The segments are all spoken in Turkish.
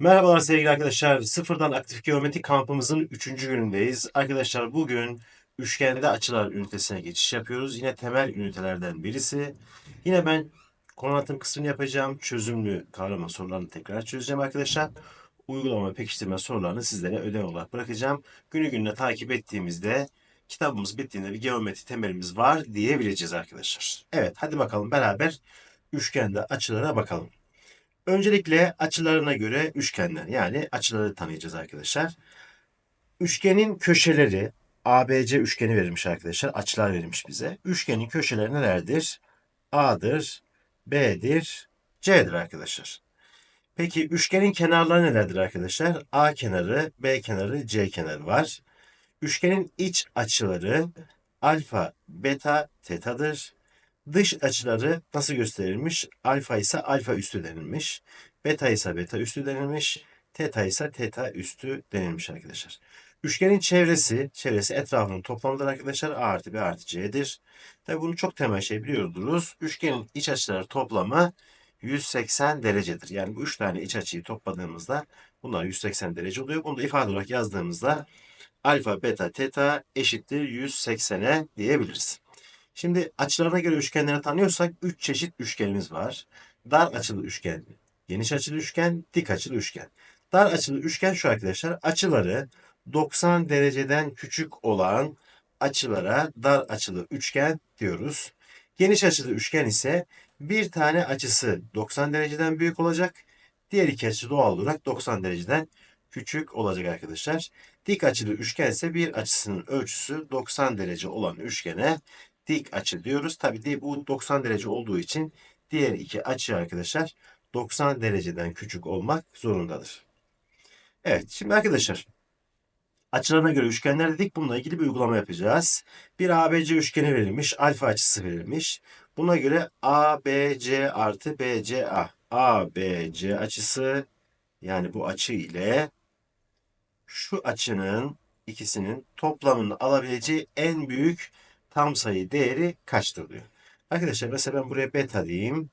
Merhabalar sevgili arkadaşlar. Sıfırdan aktif geometri kampımızın 3. günündeyiz. Arkadaşlar bugün üçgende açılar ünitesine geçiş yapıyoruz. Yine temel ünitelerden birisi. Yine ben konu anlatım kısmını yapacağım. Çözümlü kavrama sorularını tekrar çözeceğim arkadaşlar. Uygulama pekiştirme sorularını sizlere ödev olarak bırakacağım. Günü gününe takip ettiğimizde kitabımız bittiğinde bir geometri temelimiz var diyebileceğiz arkadaşlar. Evet hadi bakalım beraber üçgende açılara bakalım. Öncelikle açılarına göre üçgenler yani açıları tanıyacağız arkadaşlar. Üçgenin köşeleri ABC üçgeni verilmiş arkadaşlar. Açılar verilmiş bize. Üçgenin köşeleri nelerdir? A'dır, B'dir, C'dir arkadaşlar. Peki üçgenin kenarları nelerdir arkadaşlar? A kenarı, B kenarı, C kenarı var. Üçgenin iç açıları alfa, beta, tetadır. Dış açıları nasıl gösterilmiş? Alfa ise alfa üstü denilmiş. Beta ise beta üstü denilmiş. Teta ise teta üstü denilmiş arkadaşlar. Üçgenin çevresi, çevresi etrafının toplamıdır arkadaşlar. A artı B artı C'dir. Tabi bunu çok temel şey biliyordunuz. Üçgenin iç açıları toplamı 180 derecedir. Yani bu üç tane iç açıyı topladığımızda bunlar 180 derece oluyor. Bunu da ifade olarak yazdığımızda alfa, beta, teta eşittir 180'e diyebiliriz. Şimdi açılarına göre üçgenleri tanıyorsak 3 çeşit üçgenimiz var. Dar açılı üçgen, geniş açılı üçgen, dik açılı üçgen. Dar açılı üçgen şu arkadaşlar. Açıları 90 dereceden küçük olan açılara dar açılı üçgen diyoruz. Geniş açılı üçgen ise bir tane açısı 90 dereceden büyük olacak. Diğer iki açı doğal olarak 90 dereceden küçük olacak arkadaşlar. Dik açılı üçgen ise bir açısının ölçüsü 90 derece olan üçgene dik açı diyoruz. Tabii de bu 90 derece olduğu için diğer iki açı arkadaşlar 90 dereceden küçük olmak zorundadır. Evet şimdi arkadaşlar açılarına göre üçgenler dedik. Bununla ilgili bir uygulama yapacağız. Bir ABC üçgeni verilmiş. Alfa açısı verilmiş. Buna göre ABC artı BCA. ABC açısı yani bu açı ile şu açının ikisinin toplamını alabileceği en büyük tam sayı değeri kaçtır diyor. Arkadaşlar mesela ben buraya beta diyeyim.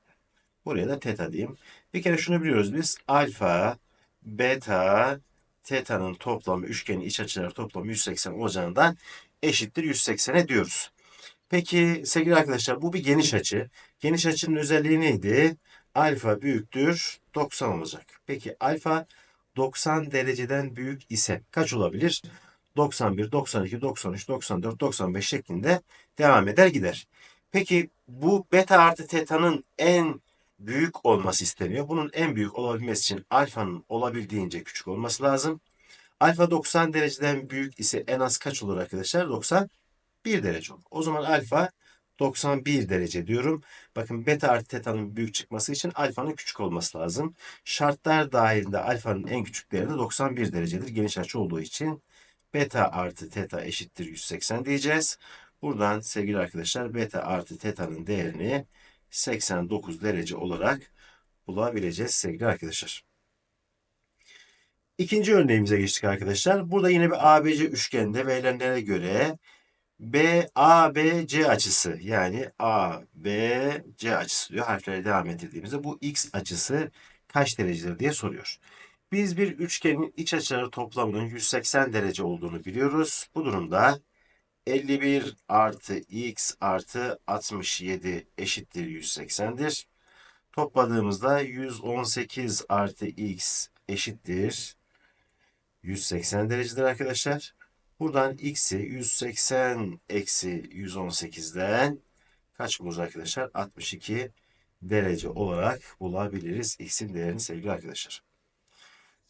Buraya da teta diyeyim. Bir kere şunu biliyoruz biz. Alfa, beta, teta'nın toplamı, üçgenin iç açıları toplamı 180 olacağından eşittir 180'e diyoruz. Peki sevgili arkadaşlar bu bir geniş açı. Geniş açının özelliği neydi? Alfa büyüktür 90 olacak. Peki alfa 90 dereceden büyük ise kaç olabilir? 91, 92, 93, 94, 95 şeklinde devam eder gider. Peki bu beta artı teta'nın en büyük olması isteniyor. Bunun en büyük olabilmesi için alfanın olabildiğince küçük olması lazım. Alfa 90 dereceden büyük ise en az kaç olur arkadaşlar? 91 derece olur. O zaman alfa 91 derece diyorum. Bakın beta artı teta'nın büyük çıkması için alfanın küçük olması lazım. Şartlar dahilinde alfanın en küçük değeri de 91 derecedir. Geniş açı olduğu için beta artı teta eşittir 180 diyeceğiz. Buradan sevgili arkadaşlar beta artı teta'nın değerini 89 derece olarak bulabileceğiz sevgili arkadaşlar. İkinci örneğimize geçtik arkadaşlar. Burada yine bir ABC üçgende verilenlere göre BABC açısı yani ABC açısı diyor harflere devam ettirdiğimizde bu x açısı kaç derecedir diye soruyor. Biz bir üçgenin iç açıları toplamının 180 derece olduğunu biliyoruz. Bu durumda 51 artı x artı 67 eşittir 180'dir. Topladığımızda 118 artı x eşittir 180 derecedir arkadaşlar. Buradan x'i 180 eksi 118'den kaç buluruz arkadaşlar? 62 derece olarak bulabiliriz x'in değerini sevgili arkadaşlar.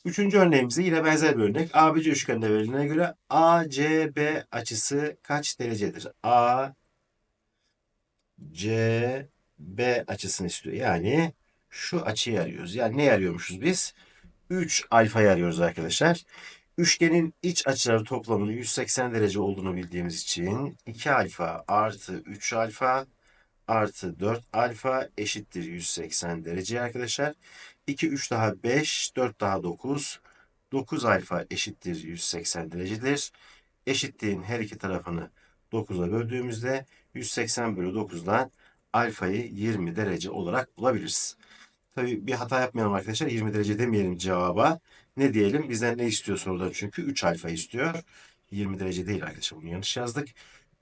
Üçüncü örneğimizde yine benzer bir örnek. ABC üçgeninde verilene göre ACB açısı kaç derecedir? A C B açısını istiyor. Yani şu açıyı arıyoruz. Yani ne arıyormuşuz biz? 3 alfayı arıyoruz arkadaşlar. Üçgenin iç açıları toplamının 180 derece olduğunu bildiğimiz için 2 alfa artı 3 alfa artı 4 alfa eşittir 180 derece arkadaşlar. 2, 3 daha 5, 4 daha 9. 9 alfa eşittir 180 derecedir. Eşitliğin her iki tarafını 9'a böldüğümüzde 180 bölü 9'dan alfayı 20 derece olarak bulabiliriz. Tabii bir hata yapmayalım arkadaşlar. 20 derece demeyelim cevaba. Ne diyelim? Bizden ne istiyor soruda? Çünkü 3 alfa istiyor. 20 derece değil arkadaşlar. Bunu yanlış yazdık.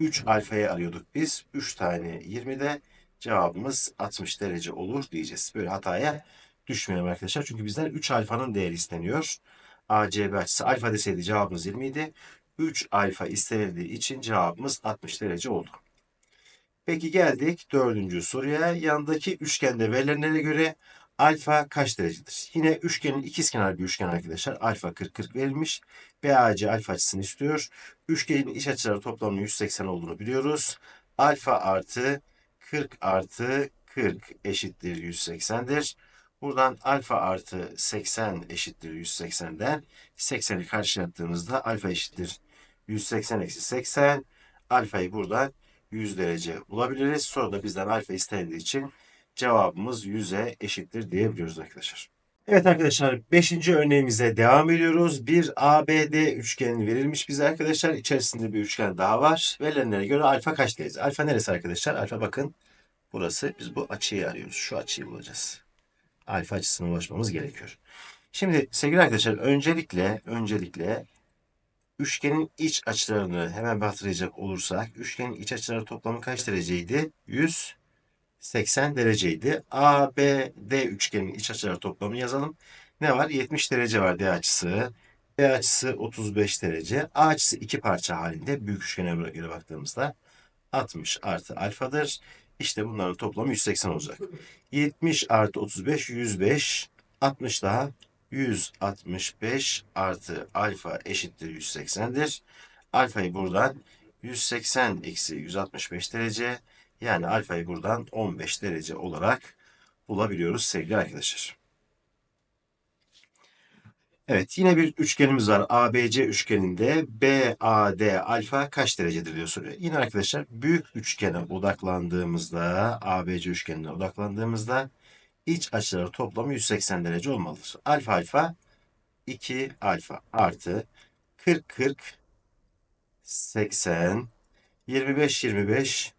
3 alfayı arıyorduk biz. 3 tane 20'de cevabımız 60 derece olur diyeceğiz. Böyle hataya düşmeyelim arkadaşlar. Çünkü bizden 3 alfanın değeri isteniyor. ACB açısı alfa deseydi cevabımız 20 idi. 3 alfa istenildiği için cevabımız 60 derece oldu. Peki geldik dördüncü soruya. Yandaki üçgende verilenlere göre alfa kaç derecedir? Yine üçgenin ikizkenar bir üçgen arkadaşlar. Alfa 40-40 verilmiş. BAC alfa açısını istiyor. Üçgenin iç açıları toplamının 180 olduğunu biliyoruz. Alfa artı 40 artı 40 eşittir 180'dir. Buradan alfa artı 80 eşittir 180'den 80'i karşılattığımızda alfa eşittir 180 eksi 80. Alfayı buradan 100 derece bulabiliriz. Sonra da bizden alfa istendiği için cevabımız 100'e eşittir diyebiliyoruz arkadaşlar. Evet arkadaşlar 5. örneğimize devam ediyoruz. Bir ABD üçgeni verilmiş bize arkadaşlar. İçerisinde bir üçgen daha var. Verilenlere göre alfa kaç derece? Alfa neresi arkadaşlar? Alfa bakın burası. Biz bu açıyı arıyoruz. Şu açıyı bulacağız. Alfa açısına ulaşmamız gerekiyor. Şimdi sevgili arkadaşlar öncelikle öncelikle Üçgenin iç açılarını hemen hatırlayacak olursak, üçgenin iç açıları toplamı kaç dereceydi? 180 dereceydi. ABD üçgenin iç açıları toplamı yazalım. Ne var? 70 derece var D açısı. B açısı 35 derece. A açısı iki parça halinde büyük üçgene göre baktığımızda 60 artı alfadır. İşte bunların toplamı 180 olacak. 70 artı 35 105 60 daha 165 artı alfa eşittir 180'dir. Alfayı buradan 180 eksi 165 derece yani alfayı buradan 15 derece olarak bulabiliyoruz sevgili arkadaşlar. Evet yine bir üçgenimiz var. ABC üçgeninde BAD alfa kaç derecedir diyor soruyor. Yine arkadaşlar büyük üçgene odaklandığımızda ABC üçgenine odaklandığımızda iç açıları toplamı 180 derece olmalıdır. Alfa alfa 2 alfa artı 40 40 80 25 25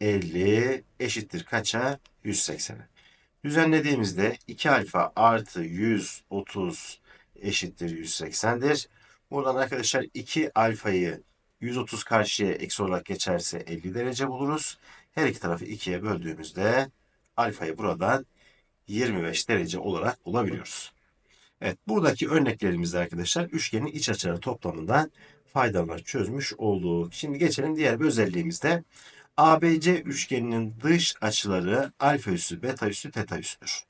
50 eşittir kaça? 180'e. Düzenlediğimizde 2 alfa artı 130 eşittir 180'dir. Buradan arkadaşlar 2 alfayı 130 karşıya eksi olarak geçerse 50 derece buluruz. Her iki tarafı 2'ye böldüğümüzde alfayı buradan 25 derece olarak bulabiliyoruz. Evet buradaki örneklerimizde arkadaşlar üçgenin iç açıları toplamından faydalanarak çözmüş olduk. Şimdi geçelim diğer bir özelliğimizde. ABC üçgeninin dış açıları alfa üssü, beta üssü, teta üssüdür.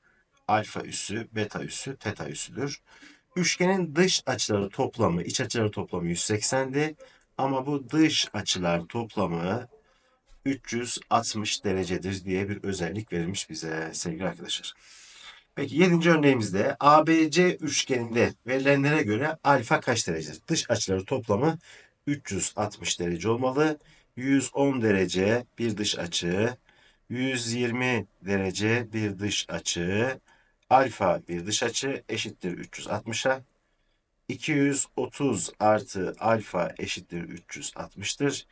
Alfa üssü, beta üssü, teta üssüdür. Üçgenin dış açıları toplamı, iç açıları toplamı 180'di. Ama bu dış açılar toplamı 360 derecedir diye bir özellik verilmiş bize sevgili arkadaşlar. Peki 7. örneğimizde ABC üçgeninde verilenlere göre alfa kaç derecedir? Dış açıları toplamı 360 derece olmalı. 110 derece bir dış açı, 120 derece bir dış açı, alfa bir dış açı eşittir 360'a. 230 artı alfa eşittir 360'tır.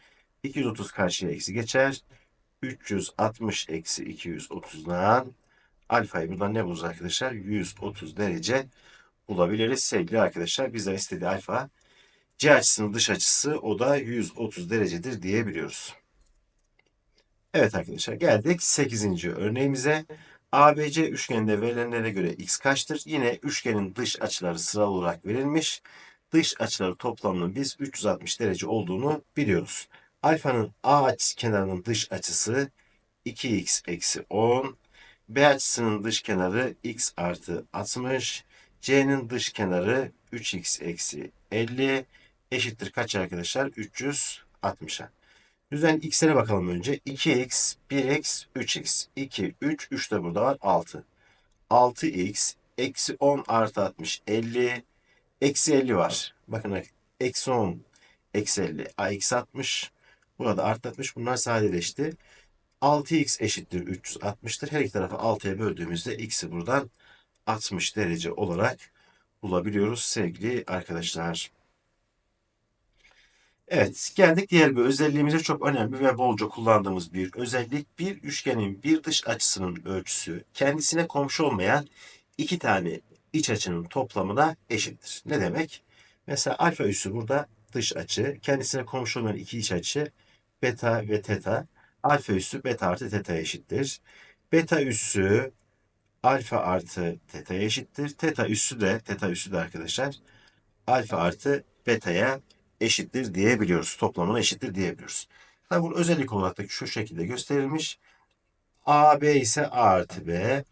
230 karşıya eksi geçer. 360 eksi 230'dan alfayı buradan ne buluruz arkadaşlar? 130 derece bulabiliriz sevgili arkadaşlar. Bizden istediği alfa C açısının dış açısı o da 130 derecedir diyebiliyoruz. Evet arkadaşlar geldik 8. örneğimize. ABC üçgeninde verilenlere göre x kaçtır? Yine üçgenin dış açıları sıralı olarak verilmiş. Dış açıları toplamının biz 360 derece olduğunu biliyoruz. Alfanın A açısı kenarının dış açısı 2x eksi 10. B açısının dış kenarı x artı 60. C'nin dış kenarı 3x eksi 50 eşittir kaç arkadaşlar? 360'a. Düzen x'lere bakalım önce. 2x, 1x, 3x. 2, 3, 3 de burada var. 6. 6x, eksi 10 artı 60, 50. Eksi 50 var. Bakın eksi 10, eksi 50, a eksi 60. Burada artı 60. Bunlar sadeleşti. 6x eşittir 360'tır. Her iki tarafı 6'ya böldüğümüzde x'i buradan 60 derece olarak bulabiliyoruz sevgili arkadaşlar. Evet, geldik diğer bir özelliğimize çok önemli ve bolca kullandığımız bir özellik. Bir üçgenin bir dış açısının ölçüsü kendisine komşu olmayan iki tane iç açının toplamına eşittir. Ne demek? Mesela alfa üssü burada dış açı, kendisine komşu olmayan iki iç açı beta ve teta. Alfa üssü beta artı teta'ya eşittir. Beta üssü alfa artı teta'ya eşittir. Teta üssü de, teta üssü de arkadaşlar alfa artı beta'ya eşittir diyebiliyoruz. Toplamına eşittir diyebiliyoruz. Tabi bunu özellik olarak da şu şekilde gösterilmiş. AB ise A artı B.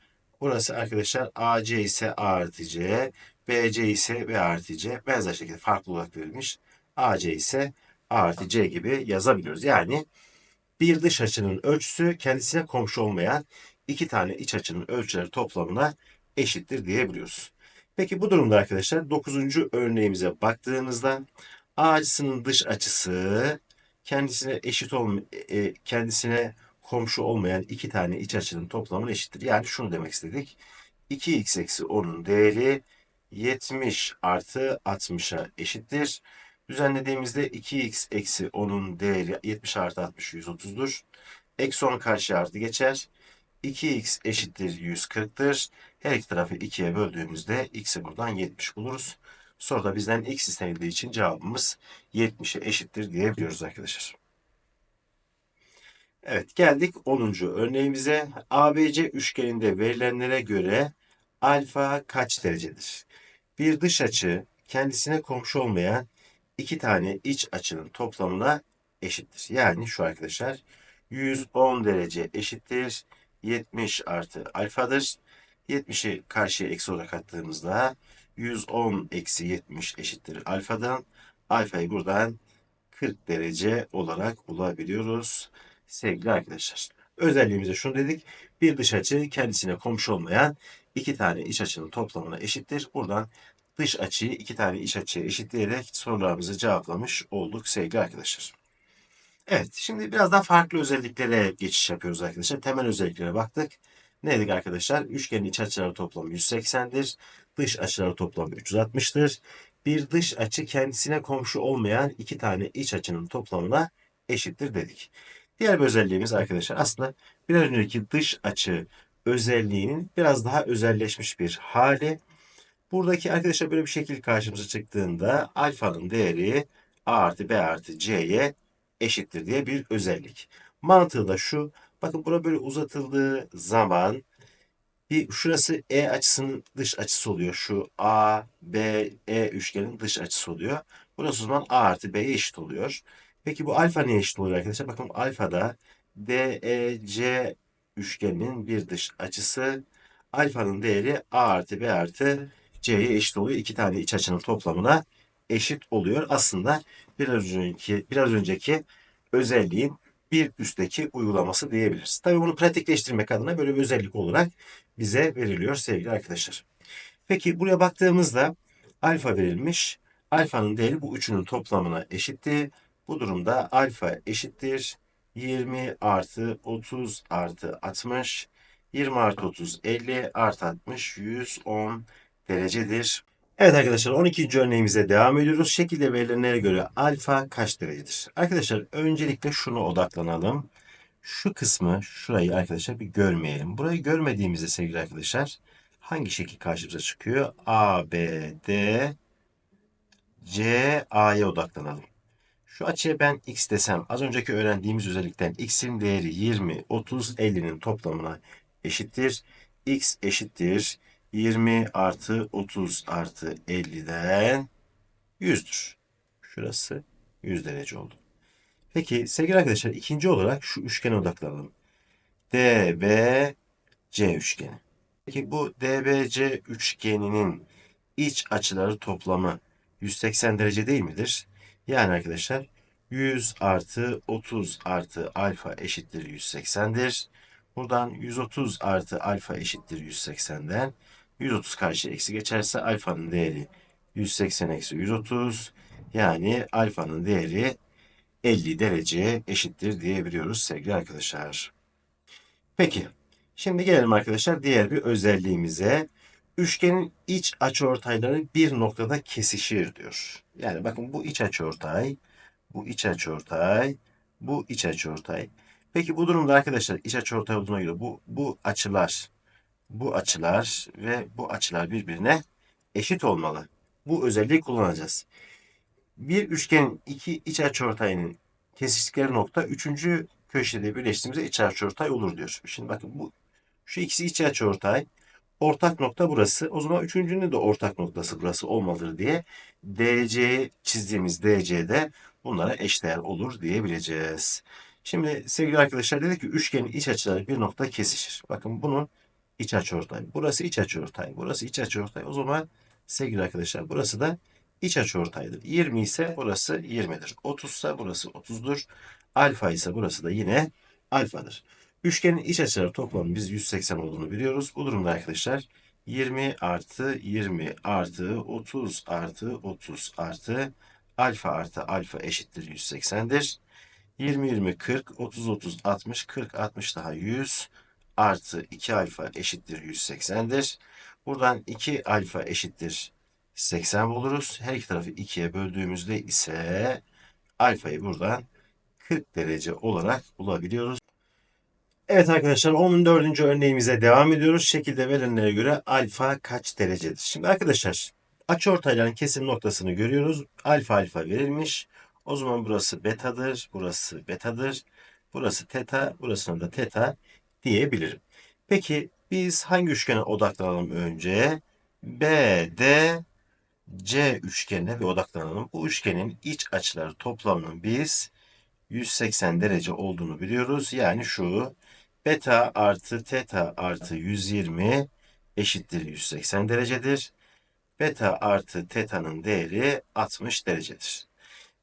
Burası arkadaşlar AC ise A artı C. BC ise B artı C. Benzer şekilde farklı olarak verilmiş. AC ise A artı C gibi yazabiliyoruz. Yani bir dış açının ölçüsü kendisine komşu olmayan iki tane iç açının ölçüleri toplamına eşittir diyebiliyoruz. Peki bu durumda arkadaşlar 9. örneğimize baktığımızda A açısının dış açısı kendisine eşit olma, e, kendisine komşu olmayan iki tane iç açının toplamına eşittir. Yani şunu demek istedik. 2x eksi 10'un değeri 70 artı 60'a eşittir. Düzenlediğimizde 2x eksi 10'un değeri 70 artı 60 130'dur. Eksi 10 karşı artı geçer. 2x eşittir 140'tır. Her iki tarafı 2'ye böldüğümüzde x'i buradan 70 buluruz. Soruda bizden x istenildiği için cevabımız 70'e eşittir diyebiliyoruz arkadaşlar. Evet geldik 10. örneğimize. ABC üçgeninde verilenlere göre alfa kaç derecedir? Bir dış açı kendisine komşu olmayan iki tane iç açının toplamına eşittir. Yani şu arkadaşlar 110 derece eşittir 70 artı alfadır. 70'i karşıya eksi olarak attığımızda 110 eksi 70 eşittir alfadan. Alfayı buradan 40 derece olarak bulabiliyoruz sevgili arkadaşlar. Özelliğimize şunu dedik. Bir dış açı kendisine komşu olmayan iki tane iç açının toplamına eşittir. Buradan dış açıyı iki tane iç açıya eşitleyerek sorularımızı cevaplamış olduk sevgili arkadaşlar. Evet, şimdi biraz daha farklı özelliklere geçiş yapıyoruz arkadaşlar. Temel özelliklere baktık. Ne dedik arkadaşlar? Üçgenin iç açıları toplamı 180'dir. Dış açıları toplamı 360'tır. Bir dış açı kendisine komşu olmayan iki tane iç açının toplamına eşittir dedik. Diğer bir özelliğimiz arkadaşlar aslında bir önceki dış açı özelliğinin biraz daha özelleşmiş bir hali. Buradaki arkadaşlar böyle bir şekil karşımıza çıktığında alfanın değeri a artı b artı c'ye eşittir diye bir özellik. Mantığı da şu. Bakın bura böyle uzatıldığı zaman bir şurası E açısının dış açısı oluyor. Şu A, B, E üçgenin dış açısı oluyor. Burası o zaman A artı B'ye eşit oluyor. Peki bu alfa neye eşit oluyor arkadaşlar? Bakın alfada DEC üçgeninin bir dış açısı. Alfanın değeri A artı B artı C'ye eşit oluyor. İki tane iç açının toplamına eşit oluyor. Aslında biraz önceki, biraz önceki özelliğin bir üstteki uygulaması diyebiliriz. Tabii bunu pratikleştirmek adına böyle bir özellik olarak bize veriliyor sevgili arkadaşlar. Peki buraya baktığımızda alfa verilmiş. Alfanın değeri bu üçünün toplamına eşitti. Bu durumda alfa eşittir 20 artı 30 artı 60. 20 artı 30 50 artı 60 110 derecedir. Evet arkadaşlar 12. örneğimize devam ediyoruz. Şekilde verilenlere göre alfa kaç derecedir? Arkadaşlar öncelikle şunu odaklanalım. Şu kısmı şurayı arkadaşlar bir görmeyelim. Burayı görmediğimizde sevgili arkadaşlar hangi şekil karşımıza çıkıyor? A, B, D, C, A'ya odaklanalım. Şu açıya ben x desem az önceki öğrendiğimiz özellikten x'in değeri 20, 30, 50'nin toplamına eşittir. x eşittir 20 artı 30 artı 50'den 100'dür. Şurası 100 derece oldu. Peki sevgili arkadaşlar ikinci olarak şu üçgene odaklanalım. DBC üçgeni. Peki bu DBC üçgeninin iç açıları toplamı 180 derece değil midir? Yani arkadaşlar 100 artı 30 artı alfa eşittir 180'dir. Buradan 130 artı alfa eşittir 180'den 130 karşı eksi geçerse alfanın değeri 180 eksi 130 yani alfanın değeri 50 dereceye eşittir diyebiliyoruz sevgili arkadaşlar. Peki şimdi gelelim arkadaşlar diğer bir özelliğimize. Üçgenin iç açıortayları bir noktada kesişir diyor. Yani bakın bu iç açıortay Bu iç açıortay. Bu iç açıortay. Peki bu durumda arkadaşlar iç açıortay olduğuna göre bu, bu açılar, bu açılar ve bu açılar birbirine eşit olmalı. Bu özelliği kullanacağız. Bir üçgenin iki iç açıortayının kesiştikleri nokta üçüncü köşede birleştiğimizde iç açıortay olur diyor. Şimdi bakın bu şu ikisi iç açıortay. Ortak nokta burası. O zaman üçüncünün de ortak noktası burası olmalıdır diye DC çizdiğimiz DC'de bunlara eşdeğer olur diyebileceğiz. Şimdi sevgili arkadaşlar dedik ki üçgenin iç açıları bir nokta kesişir. Bakın bunun iç açıortay. Burası iç açıortay. Burası iç açıortay. O zaman sevgili arkadaşlar burası da iç açıortaydır. 20 ise burası 20'dir. 30 ise burası 30'dur. Alfa ise burası da yine alfadır. Üçgenin iç açıları toplamı biz 180 olduğunu biliyoruz. Bu durumda arkadaşlar 20 artı 20 artı 30 artı 30 artı alfa artı alfa eşittir 180'dir. 20 20 40 30 30 60 40 60 daha 100 artı 2 alfa eşittir 180'dir. Buradan 2 alfa eşittir 80 buluruz. Her iki tarafı 2'ye böldüğümüzde ise alfayı buradan 40 derece olarak bulabiliyoruz. Evet arkadaşlar 14. örneğimize devam ediyoruz. Şekilde verilenlere göre alfa kaç derecedir? Şimdi arkadaşlar açıortayların kesim noktasını görüyoruz. Alfa alfa verilmiş. O zaman burası betadır, burası betadır, burası teta, burasına da teta diyebilirim. Peki biz hangi üçgene odaklanalım önce? BD C üçgenine bir odaklanalım. Bu üçgenin iç açıları toplamının biz 180 derece olduğunu biliyoruz. Yani şu beta artı teta artı 120 eşittir 180 derecedir. Beta artı teta'nın değeri 60 derecedir.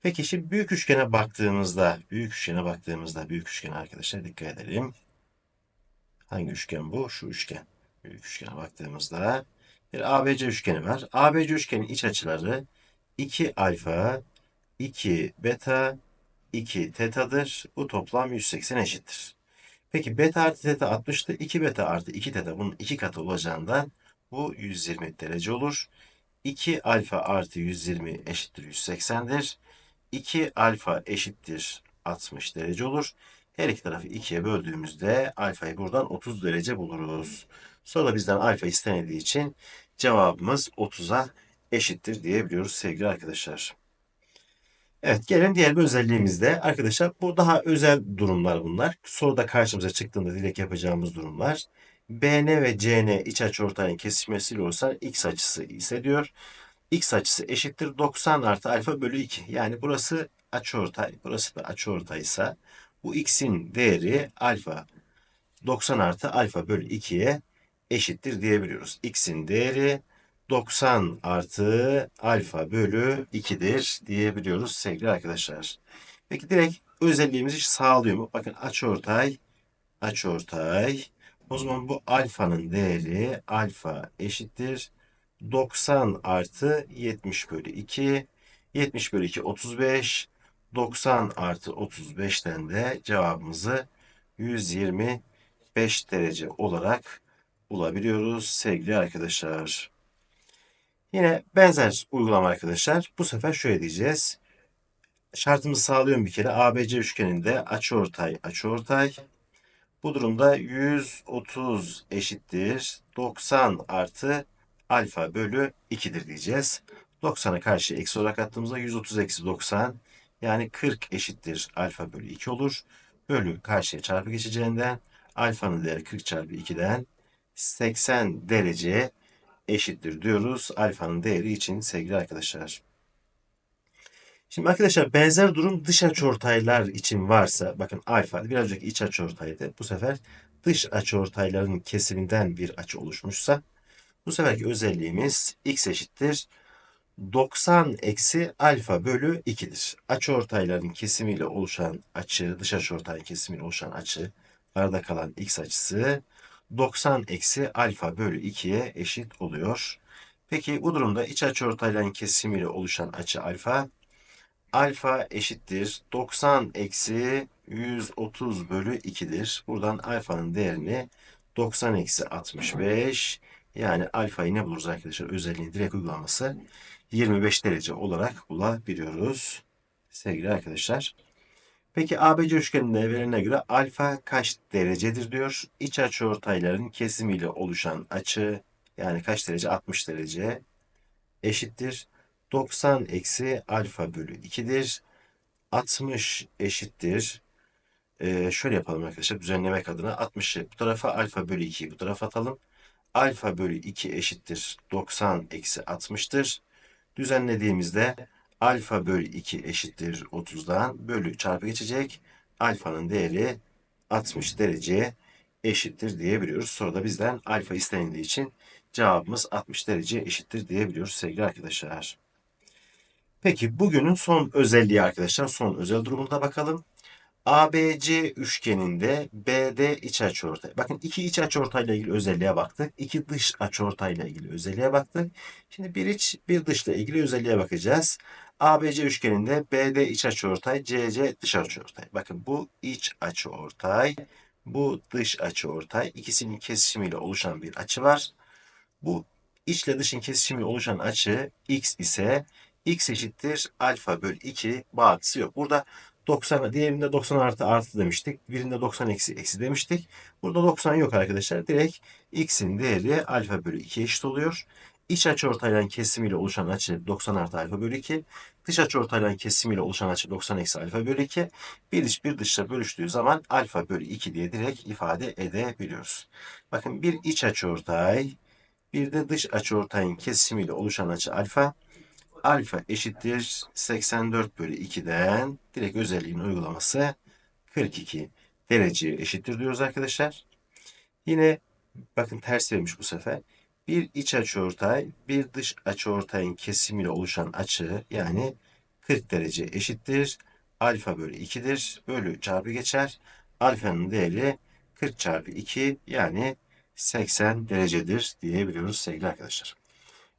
Peki şimdi büyük üçgene baktığımızda, büyük üçgene baktığımızda, büyük üçgene arkadaşlar dikkat edelim. Hangi üçgen bu? Şu üçgen. Büyük üçgene baktığımızda bir ABC üçgeni var. ABC üçgenin iç açıları 2 alfa, 2 beta, 2 tetadır. Bu toplam 180 eşittir. Peki beta artı teta 60'tı. 2 beta artı 2 teta bunun 2 katı olacağından bu 120 derece olur. 2 alfa artı 120 eşittir 180'dir. 2 alfa eşittir 60 derece olur. Her iki tarafı 2'ye böldüğümüzde alfayı buradan 30 derece buluruz. Sonra bizden alfa istenildiği için cevabımız 30'a eşittir diyebiliyoruz sevgili arkadaşlar. Evet gelin diğer bir özelliğimizde arkadaşlar bu daha özel durumlar bunlar. Soruda karşımıza çıktığında direkt yapacağımız durumlar. BN ve CN iç açıortayın kesişmesiyle olursa x açısı ise diyor. X açısı eşittir 90 artı alfa bölü 2. Yani burası açıortay, burası da açıortaysa bu x'in değeri alfa 90 artı alfa bölü 2'ye eşittir diyebiliyoruz. X'in değeri 90 artı alfa bölü 2'dir diyebiliyoruz sevgili arkadaşlar. Peki direkt özelliğimizi sağlıyor mu? Bakın açıortay, açıortay. O zaman bu alfanın değeri alfa eşittir 90 artı 70 bölü 2. 70 bölü 2 35. 90 artı 35'ten de cevabımızı 125 derece olarak bulabiliyoruz sevgili arkadaşlar. Yine benzer uygulama arkadaşlar. Bu sefer şöyle diyeceğiz. Şartımızı sağlıyorum bir kere. ABC üçgeninde açıortay açıortay. Bu durumda 130 eşittir 90 artı alfa bölü 2'dir diyeceğiz. 90'a karşı eksi olarak attığımızda 130 eksi 90 yani 40 eşittir alfa bölü 2 olur. Bölü karşıya çarpı geçeceğinden alfanın değeri 40 çarpı 2'den 80 derece eşittir diyoruz alfanın değeri için sevgili arkadaşlar. Şimdi arkadaşlar benzer durum dış açıortaylar için varsa bakın alfa biraz önceki iç açıortaydı. Bu sefer dış açıortayların kesiminden bir açı oluşmuşsa bu seferki özelliğimiz x eşittir 90 eksi alfa bölü 2'dir. Açıortayların kesimiyle oluşan açı, dış açıortayın kesimiyle oluşan açı, arada kalan x açısı 90 eksi alfa bölü 2'ye eşit oluyor. Peki bu durumda iç açıortayların kesimiyle oluşan açı alfa, alfa eşittir 90 eksi 130 bölü 2'dir. Buradan alfanın değerini 90 eksi 65 yani alfayı ne buluruz arkadaşlar? Özelliğin direkt uygulaması 25 derece olarak bulabiliyoruz. sevgili arkadaşlar. Peki ABC üçgeninde verilene göre alfa kaç derecedir diyor. İç açıortayların kesimiyle oluşan açı yani kaç derece? 60 derece eşittir. 90 eksi alfa bölü 2'dir. 60 eşittir. Ee, şöyle yapalım arkadaşlar düzenlemek adına 60'ı bu tarafa alfa bölü 2'yi bu tarafa atalım. Alfa bölü 2 eşittir 90 eksi 60'tır. Düzenlediğimizde alfa bölü 2 eşittir 30'dan bölü çarpı geçecek. Alfanın değeri 60 dereceye eşittir diyebiliyoruz. Soruda bizden alfa istenildiği için cevabımız 60 derece eşittir diyebiliyoruz sevgili arkadaşlar. Peki bugünün son özelliği arkadaşlar son özel durumuna bakalım. ABC üçgeninde BD iç açıortay. Bakın iki iç açıortayla ilgili özelliğe baktık. İki dış açıortayla ilgili özelliğe baktık. Şimdi bir iç bir dışla ilgili özelliğe bakacağız. ABC üçgeninde BD iç açıortay, CC dış açıortay. Bakın bu iç açıortay, bu dış açıortay. İkisinin kesişimiyle oluşan bir açı var. Bu içle dışın kesişimiyle oluşan açı x ise x eşittir alfa bölü 2 bağıntısı yok. Burada 90 diğerinde 90 artı artı demiştik. Birinde 90 eksi eksi demiştik. Burada 90 yok arkadaşlar. Direkt x'in değeri alfa bölü 2 eşit oluyor. İç açıortayların kesimiyle oluşan açı 90 artı alfa bölü 2. Dış açıortayların kesimiyle oluşan açı 90 eksi alfa bölü 2. Bir iç bir dışla bölüştüğü zaman alfa bölü 2 diye direkt ifade edebiliyoruz. Bakın bir iç açıortay bir de dış açıortayın kesimiyle oluşan açı alfa. Alfa eşittir 84 bölü 2'den direkt özelliğin uygulaması 42 dereceye eşittir diyoruz arkadaşlar. Yine bakın ters vermiş bu sefer. Bir iç açıortay bir dış açıortayın kesimiyle oluşan açı yani 40 derece eşittir. Alfa bölü 2'dir. Bölü çarpı geçer. Alfanın değeri 40 çarpı 2 yani 80 derecedir diyebiliyoruz sevgili arkadaşlar.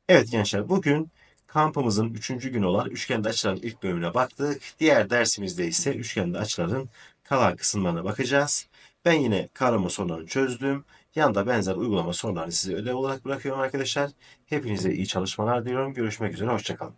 Evet gençler bugün kampımızın 3. günü olan üçgende açıların ilk bölümüne baktık. Diğer dersimizde ise üçgende açıların kalan kısımlarına bakacağız. Ben yine kavrama sorularını çözdüm. Yanında benzer uygulama sorularını size ödev olarak bırakıyorum arkadaşlar. Hepinize iyi çalışmalar diliyorum. Görüşmek üzere. Hoşçakalın.